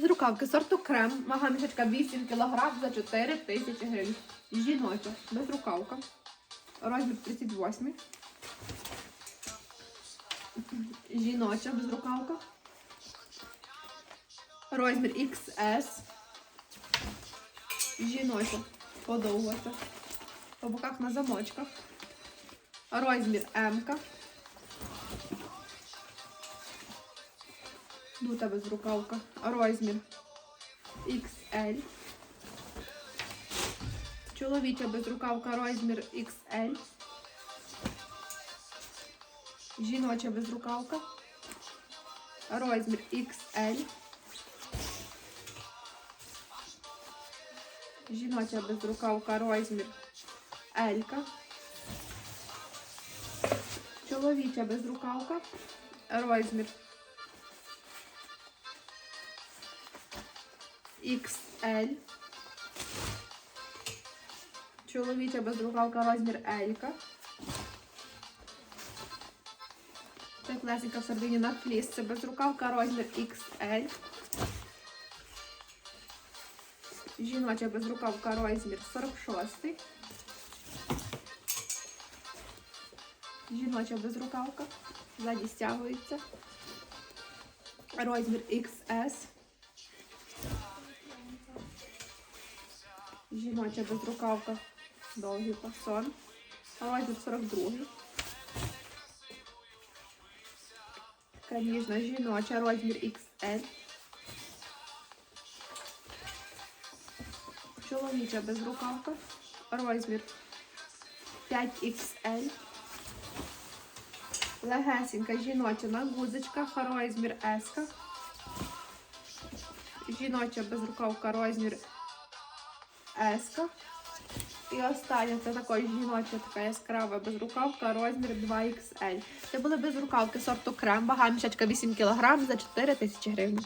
З рукавки сорту крем, вага мішечка 8 кг за 4 тисячі гривень. Жіноча, безрукавка. Розмір 38. Жіноча безрукавка. Розмір XS. Жіноча. Подовгується. По боках на замочках. Розмір М. Дута безрукавка. Розмір XL. Чоловіча безрукавка розмір XL. Жіноча безрукавка. Розмір XL. Жіноча безрукавка розмір L. Чоловіча безрукавка. Розмір XL. Чоловіча безрукавка розмір L. Це класика в сардині на фліс. Це безрукавка розмір XL. Жіноча безрукавка розмір 46. Жіноча безрукавка. Ззаді стягується. Розмір XS. Жіноча безрукавка. Довгий фасон. Розмір 42. Така ніжна жіноча, розмір XL. Чоловіча безрукавка. Розмір 5XL. Легесенька жіноча на гузочках, розмір S. Жіноча безрукавка, розмір S. І остання це також жіноча така яскрава безрукавка, розмір 2XL. Це були безрукавки сорту крем, вага мішечка 8 кг за 4 тисячі гривень.